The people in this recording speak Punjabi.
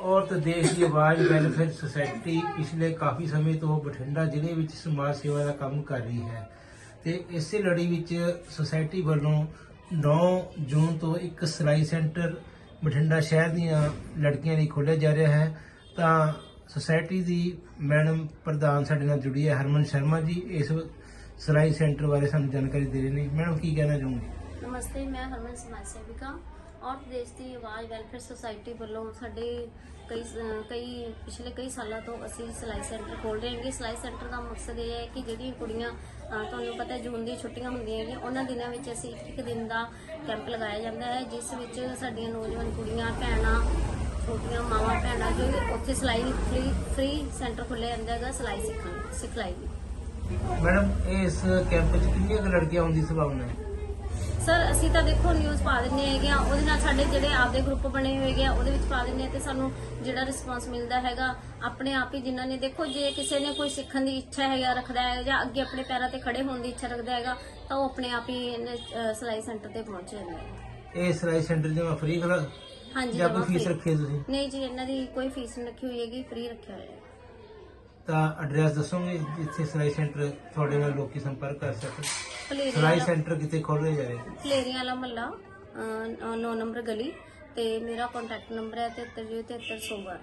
ਔਰਤ ਦੇਸ਼ ਦੀ ਆਵਾਜ਼ ਵੈਲਫੇਅਰ ਸੁਸਾਇਟੀ ਪਿਛਲੇ ਕਾਫੀ ਸਮੇਂ ਤੋਂ ਬਠਿੰਡਾ ਜ਼ਿਲ੍ਹੇ ਵਿੱਚ ਸਮਾਜ ਸੇਵਾ ਦਾ ਕੰਮ ਕਰ ਰਹੀ ਹੈ ਤੇ ਇਸੇ ਲੜੀ ਵਿੱਚ ਸੁਸਾਇਟੀ ਵੱਲੋਂ 9 ਜੂਨ ਤੋਂ ਇੱਕ ਸਿਲਾਈ ਸੈਂਟਰ ਬਠਿੰਡਾ ਸ਼ਹਿਰ ਦੀਆਂ ਲੜਕੀਆਂ ਲਈ ਖੋਲ੍ਹਿਆ ਜਾ ਰਿਹਾ ਹੈ। ਤਾਂ ਸੁਸਾਇਟੀ ਦੀ ਮੈਡਮ ਪ੍ਰਧਾਨ ਸਾਡੇ ਨਾਲ ਜੁੜੀ ਹੈ, ਹਰਮਨ ਸ਼ਰਮਾ ਜੀ, ਇਸ ਸਿਲਾਈ ਸੈਂਟਰ ਬਾਰੇ ਸਾਨੂੰ ਜਾਣਕਾਰੀ ਦੇ ਰਹੇ ਨੇ। ਮੈਡਮ, ਕੀ ਕਹਿਣਾ ਚਾਹੋਗੇ? ਨਮਸਤੇ, ਮੈਂ ਹਰਮਨ ਸਮਾਜ ਸੇਵਿਕਾ। ਔਰ ਦੇਸ਼ ਦੀ ਆਵਾਜ਼ ਵੈਲਫੇਅਰ ਸੁਸਾਇਟੀ ਵੱਲੋਂ ਸਾਡੇ ਕਈ ਕਈ ਪਿਛਲੇ ਕਈ ਸਾਲਾਂ ਤੋਂ ਅਸੀਂ ਸਿਲਾਈ ਸੈਂਟਰ ਖੋਲ ਰਹੇ ਹਾਂਗੇ। ਸਿਲਾਈ ਸੈਂਟਰ ਦਾ ਮਕਸਦ ਇਹ ਹੈ ਕਿ ਜਿਹੜੀਆਂ ਕੁੜੀਆਂ ਤੁਹਾਨੂੰ ਪਤਾ ਜੂਨ ਦੀਆਂ ਛੁੱਟੀਆਂ ਹੁੰਦੀਆਂ ਹੈਗੀਆਂ, ਉਹਨਾਂ ਦਿਨਾਂ ਵਿੱਚ ਅਸੀਂ ਇੱਕ ਦਿਨ ਦਾ ਕੈਂਪ ਲਗਾਇਆ ਜਾਂਦਾ ਹੈ, ਜਿਸ ਵਿੱਚ ਸਾਡੀਆਂ ਨੌਜਵਾਨ ਕੁੜੀਆਂ, ਭੈਣਾਂ, ਛੋਟੀਆਂ ਮਾਵਾਂ, ਭੈਣਾਂ ਜੋ ਉੱਥੇ ਸਿਲਾਈ ਫ੍ਰੀ ਫ੍ਰੀ ਸੈਂਟਰ ਖੋਲ੍ਹਿਆ ਜਾਂਦਾ ਹੈਗਾ ਸਿਲਾਈ ਸਿੱਖਣ, ਸਿਖਲਾਈ ਦੀ ਮੈਡਮ, ਇਸ ਕੈਂਪ 'ਚ ਕਿੰਨੀਆਂ ਲੜਕੀਆਂ ਆਉਣ ਦੀ ਸੰਭਾਵਨਾ ਹੈ? ਸਰ ਅਸੀਂ ਤਾਂ ਦੇਖੋ ਨਿਊਜ਼ ਪਾ ਦਿੰਦੇ ਹੈਗੇ ਆ। ਉਹਦੇ ਨਾਲ ਸਾਡੇ ਜਿਹੜੇ ਆਪਦੇ ਗਰੁੱਪ ਬਣੇ ਹੋਏ ਹੈਗੇ ਆ ਉਹਦੇ ਵਿੱਚ ਪਾ ਆ ਤੇ ਸਾਨੂੰ ਜਿਹੜਾ ਰਿਸਪਾਂਸ ਮਿਲਦਾ ਹੈਗਾ ਆਪਣੇ ਆਪ ਹੀ ਜਿਨ੍ਹਾਂ ਨੇ ਦੇਖੋ ਜੇ ਕਿਸੇ ਨੇ ਕੋਈ ਸਿੱਖਣ ਦੀ ਇੱਛਾ ਹੈਗਾ ਰੱਖਦਾ ਹੈ ਜਾਂ ਅੱਗੇ ਆਪਣੇ ਪੈਰਾਂ ਤੇ ਖੜੇ ਹੋਣ ਦੀ ਇੱਛਾ ਰੱਖਦਾ ਹੈਗਾ ਤਾਂ ਉਹ ਆਪਣੇ ਆਪ ਹੀ ਸਿਲਾਈ ਸੈਂਟਰ ਤੇ ਪਹੁੰਚ ਜਾਂਦਾ ਹੈ ਇਹ ਸਿਲਾਈ ਸੈਂਟਰ ਜਮਾ ਫ੍ਰੀ? ਖਲਾ ਹਾਂਜੀ ਜਾਂ ਜਮਾਂ ਕੋਈ ਫੀਸ free। ਰੱਖੀ ਹੈ ਤੁਸੀਂ? ਨਹੀਂ ਜੀ ਇਹਨਾਂ ਦੀ ਕੋਈ ਫੀਸ ਨਹੀਂ ਰੱਖੀ ਹੋਈ ਹੈਗੀ ਫ੍ਰੀ ਰੱਖਿਆ ਹੋਇਆ ਹੈ। ਤਾਂ ਐਡਰੈਸ ਦੱਸੋਗੇ ਜਿੱਥੇ ਸਿਲਾਈ ਸੈਂਟਰ ਤੁਹਾਡੇ ਨਾਲ ਲੋਕੀ ਸੰਪਰਕ ਕਰ ਸਕਣ? ਸਿਲਾਈ ਸੈਂਟਰ ਕਿਤੇ ਖੋਲ੍ਹੇ ਜਾ ਰਹੇ ਫਲੇਰੀਆਂ ਵਾਲਾ ਮਹੱਲਾ 9 ਨੰਬਰ ਗਲੀ ਤੇ ਮੇਰਾ ਕੰਟੈਕਟ ਨੰਬਰ ਹੈ 73 73 112